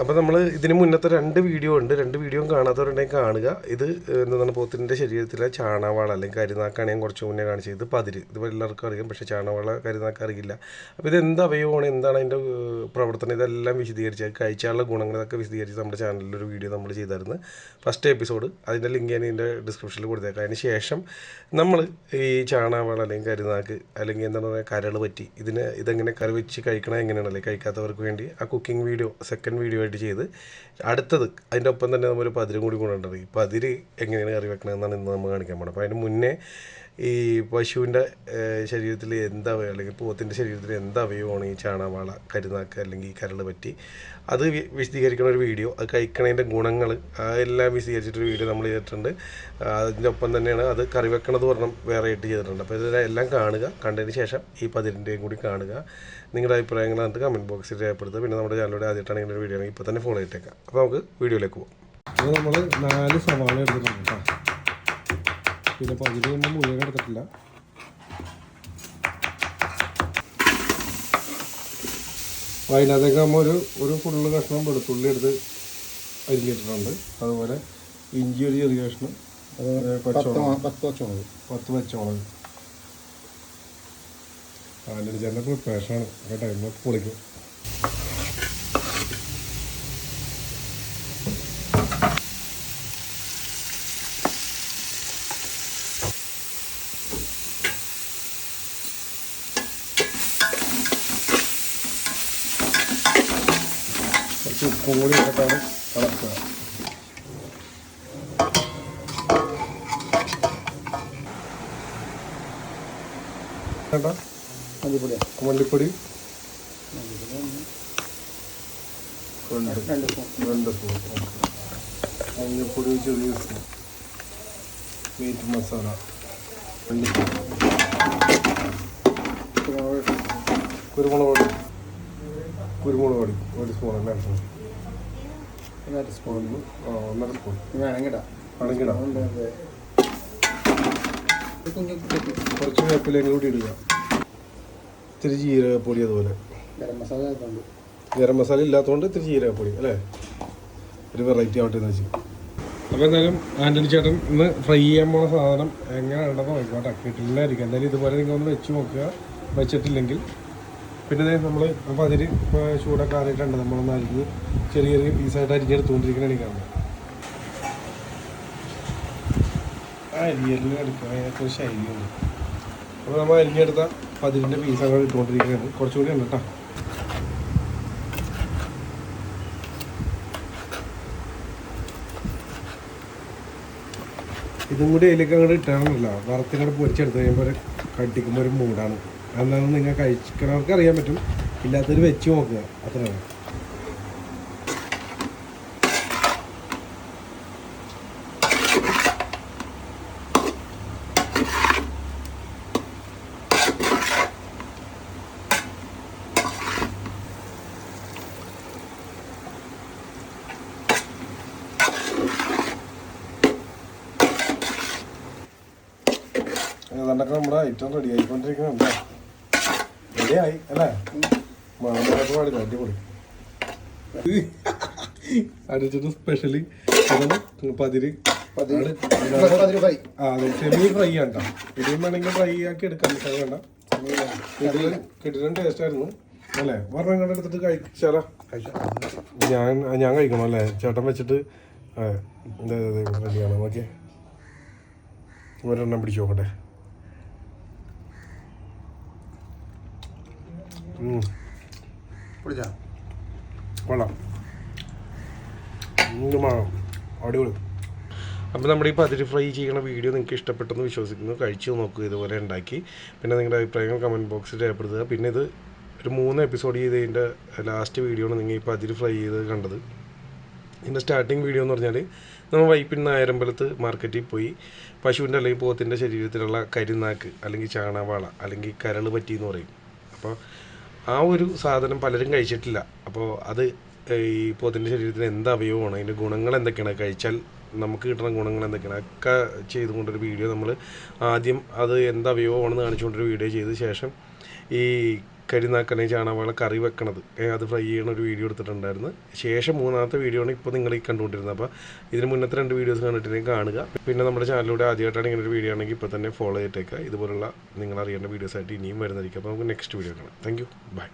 അപ്പോൾ നമ്മൾ ഇതിന് മുന്നത്തെ രണ്ട് വീഡിയോ ഉണ്ട്. രണ്ട് വീഡിയോ കാണാത്തവരുണ്ടെങ്കിൽ കാണുക. ഇത് എന്താണ് പോത്തിന്റെ ശരീരത്തിലെ ചാണവാള അല്ലെങ്കിൽ കരിനാക്കാണ് ഞാൻ കുറച്ച് മുന്നേ കാണിച്ചത്. ഇത് പതിര്. ഇത് എല്ലാവർക്കും അറിയാം പക്ഷേ ചാണവാള കരിനാക്ക അറിയില്ല. അപ്പോൾ ഇത് എന്ത് അവയവമാണ്? എന്താണ് അതിന്റെ പ്രവർത്തനം? ഇതെല്ലാം വിശദീകരിച്ച് കഴിച്ചാലുള്ള ഗുണങ്ങളൊക്കെ വിശദീകരിച്ച് നമ്മുടെ ചാനലിൽ ഒരു വീഡിയോ നമ്മൾ ചെയ്തായിരുന്നു. First episode. അതിന്റെ ലിങ്ക് ഞാൻ ഇതിന്റെ ഡിസ്ക്രിപ്ഷനിൽ കൊടുത്തേക്കാം. അതിന് ശേഷം നമ്മൾ ഈ ചാണാവാള അല്ലെങ്കിൽ കരുനാക്ക് അല്ലെങ്കിൽ എന്താണ് പറയുക കരൾ പറ്റി ഇതിന് ഇതെങ്ങനെ കറി വെച്ച് കഴിക്കണം എങ്ങനെയാണല്ലേ കഴിക്കാത്തവർക്ക് വേണ്ടി ആ കുക്കിംഗ് വീഡിയോ സെക്കൻഡ് വീഡിയോ ആയിട്ട് ചെയ്ത്. അടുത്തത് അതിന്റെ ഒപ്പം തന്നെ നമ്മൾ പതിരും കൂടി കൊണ്ടുവരേണ്ടത്. ഈ പതിര് എങ്ങനെയാണ് കറി വെക്കണമെന്നാണ് ഇന്ന് നമ്മൾ കാണിക്കാൻ പോകുന്നത് അപ്പോൾ അതിന് മുന്നേ ഈ പശുവിന്റെ ശരീരത്തിൽ എന്തവയോ അല്ലെങ്കിൽ പോത്തിന്റെ ശരീരത്തിൽ എന്താവയവമാണ് ഈ ചാണാവാള കരുനാക്ക് അല്ലെങ്കിൽ കരൾ പറ്റി? അത് വിശദീകരിക്കുന്ന ഒരു വീഡിയോ അത് കഴിക്കണതിന്റെ ഗുണങ്ങൾ എല്ലാം വിശദീകരിച്ചിട്ടൊരു വീഡിയോ നമ്മൾ ചെയ്തിട്ടുണ്ട്. അതിന്റെ ഒപ്പം തന്നെയാണ് അത് കറി വെക്കണത് പറഞ്ഞും വേറെ ആയിട്ട് ചെയ്തിട്ടുണ്ട്. അപ്പോൾ ഇതെല്ലാം കാണുക കണ്ടതിന് ശേഷം ഈ പതിരിന്റെയും കൂടി കാണുക. നിങ്ങളുടെ അഭിപ്രായങ്ങൾ എന്നിട്ട് കമന്റ് ബോക്സിൽ രേഖപ്പെടുത്തുക. പിന്നെ നമ്മുടെ ചാനലിലൂടെ ആദ്യമായിട്ടാണ് ഇങ്ങനെ ഒരു വീഡിയോ ആണെങ്കിൽ ഇപ്പോൾ തന്നെ ഫോളോ ചെയ്തേക്കാം അപ്പോൾ നമുക്ക് വീഡിയോയിലേക്ക് പോകാം നമ്മൾ നാല് സവാള എടുത്തിട്ടുണ്ട് കേട്ടോ. പിന്നെ പകുതി ഒന്നും മുഴുവൻ എടുത്തിട്ടില്ല അതിനകത്തേക്ക് നമ്മൾ ഒരു ഒരു ഫുള്ള് കഷ്ണം വെളുത്തുള്ളി എടുത്ത് അരിഞ്ഞിട്ടിട്ടുണ്ട്. അതുപോലെ ഇഞ്ചി ഒരു ചെറിയ കഷ്ണം പച്ചമുളക്. പത്ത് പച്ചമുളക്. പത്ത് പച്ചമുളക്. ആലടി ചേട്ടന്റെ പ്രിപ്പറേഷനാണ് ഇന്ന് പൊളിക്കും. കുറച്ച് ഉപ്പും കൂടി ഇട്ടിട്ടാണ് ഇളക്കുക മല്ലിപ്പൊടിയാ മല്ലിപ്പൊടി. രണ്ട് സ്പൂൺ മഞ്ഞൾപ്പൊടി ചെറിയ സ്പൂൺ മീറ്റ് മസാല മല്ലിപ്പൊടി. കുരുമുളക് പൊടി. കുരുമുളക് പൊടി ഒരു സ്പൂൺ അല്ല സ്പൂൺ. ഒന്നര സ്പൂൺ. ഒന്നര സ്പൂൺ. വേണമെങ്കിടാ. ആണെങ്കിടാ കുറച്ച് വേപ്പിലയും കൂടി ഇടുക. ഇത്തിരി ജീരകപ്പൊടി അതുപോലെ. ഗരം മസാല ഗരം മസാല ഇല്ലാത്തതുകൊണ്ട് ഇത്തിരി ജീരകപ്പൊടി അല്ലേ? ഒരു വെറൈറ്റി ആവട്ടെ എന്ന് വെച്ച്. അപ്പോൾ എന്തായാലും ആന്റണി ചേട്ടൻ ഇന്ന് ഫ്രൈ ചെയ്യാൻ പോണ സാധനം എങ്ങനെ ഉണ്ടെന്ന് നോക്കട്ടെ കിട്ടില്ലായിരിക്കും എന്തായാലും ഇതുപോലെ നിങ്ങൾ ഒന്ന് വെച്ച് നോക്കുക. വെച്ചിട്ടില്ലെങ്കിൽ പിന്നെ നമ്മൾ അപ്പോൾ അതിൽ ചൂടൊക്കെ ആറിയിട്ടുണ്ട് നമ്മളൊന്ന് അരിഞ്ഞ് ചെറിയ ചെറിയ പീസായിട്ട് അരിഞ്ഞെടുത്തുകൊണ്ടിരിക്കണ കാണുന്നത് ആ അരിയലിന് എടുക്കാൻ കുറച്ച് ശൈലിയുണ്ട്. അപ്പോൾ നമ്മൾ അരിഞ്ഞെടുത്ത പതിരിന്റെ പീസൊക്കെ ഇട്ടുകൊണ്ടിരിക്കുകയാണ് കുറച്ചുകൂടി ഉണ്ട് കേട്ടോ. ഇതും കൂടി അതിലേക്ക് അങ്ങോട്ട് ഇട്ടാണല്ലോ വറുത്തിനോട് പൊരിച്ചെടുത്ത് കഴിയുമ്പോൾ കട്ടിക്കുമ്പോൾ ഒരു മൂടാണ്. എന്നാലും നിങ്ങൾ കഴിക്കണവർക്ക് അറിയാൻ പറ്റും. ഇല്ലാത്തവർ വെച്ച് നോക്കുക. അത്രയാണ് ഏതാണ്ടൊക്കെ നമ്മുടെ ഐറ്റം റെഡി ആയിക്കൊണ്ടിരിക്കുന്നുണ്ട്. റെഡി ആയി അല്ലേ മാമനൊക്കെ പാടില്ല അടിപൊളി അടിച്ചത് സ്പെഷ്യലി പതിര് സെമി ഫ്രൈ ആണ് കേട്ടോ ഇടിയും വേണമെങ്കിൽ ഫ്രൈ ആക്കി എടുക്കാം പക്ഷേ വേണ്ട കിട്ടിലും ടേസ്റ്റ് ആയിരുന്നു അല്ലേ ഒരെണ്ണം കണ്ട എടുത്തിട്ട് കഴിച്ചാലോ ഞാൻ ഞാൻ കഴിക്കണം അല്ലേ ചേട്ടൻ വെച്ചിട്ട് അതെ അതെ അതെ റെഡിയാണ് ഓക്കെ ഒരെണ്ണം പിടിച്ച് നോക്കട്ടെ പിടിച്ചാ? കൊള്ളാം. അടിപൊളി. അപ്പോൾ നമ്മുടെ ഈ പതിരി ഫ്രൈ ചെയ്യുന്ന വീഡിയോ നിങ്ങൾക്ക് ഇഷ്ടപ്പെട്ടെന്ന് വിശ്വസിക്കുന്നു. കഴിച്ചു നോക്കുക ഇതുപോലെ ഉണ്ടാക്കി. പിന്നെ നിങ്ങളുടെ അഭിപ്രായങ്ങൾ കമന്റ് ബോക്സിൽ രേഖപ്പെടുത്തുക. പിന്നെ ഇത് ഒരു മൂന്ന് എപ്പിസോഡ് ചെയ്തതിന്റെ ലാസ്റ്റ് വീഡിയോ ആണ് നിങ്ങൾ ഈ പതിരി ഫ്രൈ ചെയ്ത് കണ്ടത്. ഇതിന്റെ സ്റ്റാർട്ടിങ് വീഡിയോ എന്ന് പറഞ്ഞാൽ നമ്മൾ വൈപ്പിൻ നായരമ്പലത്ത് മാർക്കറ്റിൽ പോയി. പശുവിന്റെ അല്ലെങ്കിൽ പോത്തിന്റെ ശരീരത്തിലുള്ള കരിനാക്ക് അല്ലെങ്കിൽ ചാണവാള അല്ലെങ്കിൽ കരൾ പറ്റി എന്ന് പറയും. അപ്പോൾ ആ ഒരു സാധനം പലരും കഴിച്ചിട്ടില്ല. അപ്പോൾ അത് ഈ പോത്തിന്റെ ശരീരത്തിന് എന്ത് അവയവമാണ്? അതിന്റെ ഗുണങ്ങൾ എന്തൊക്കെയാണ്? കഴിച്ചാൽ നമുക്ക് കിട്ടുന്ന ഗുണങ്ങൾ എന്തൊക്കെയാണ്? ഒക്കെ ചെയ്തുകൊണ്ടൊരു വീഡിയോ നമ്മൾ ആദ്യം അത് എന്ത് അവയവമാണെന്ന് കാണിച്ചുകൊണ്ടൊരു വീഡിയോ ചെയ്ത ശേഷം ഈ കരിനാക്കനെ ചാണകവാള കറി വെക്കണത്. അത് ഫ്രൈ ചെയ്യണ ഒരു വീഡിയോ എടുത്തിട്ടുണ്ടായിരുന്നു. ശേഷം മൂന്നാമത്തെ വീഡിയോ ആണ് ഇപ്പോൾ നിങ്ങൾ ഈ കണ്ടുകൊണ്ടിരുന്നത്. അപ്പോൾ ഇതിന് മുന്നത്തെ രണ്ട് വീഡിയോസ് കണ്ടിട്ടുണ്ടെങ്കിൽ കാണുക. പിന്നെ നമ്മുടെ ചാനലിലൂടെ ആദ്യമായിട്ടാണ് ഇങ്ങനെ ഒരു വീഡിയോ ആണെങ്കിൽ ഇപ്പോൾ തന്നെ ഫോളോ ചെയ്തേക്കുക. ഇതുപോലുള്ള നിങ്ങൾ അറിയേണ്ട വീഡിയോസായിട്ട് ഇനിയും വരുന്നതായിരിക്കും. അപ്പോൾ നമുക്ക് നെക്സ്റ്റ് വീഡിയോ കാണാം. Thank you bye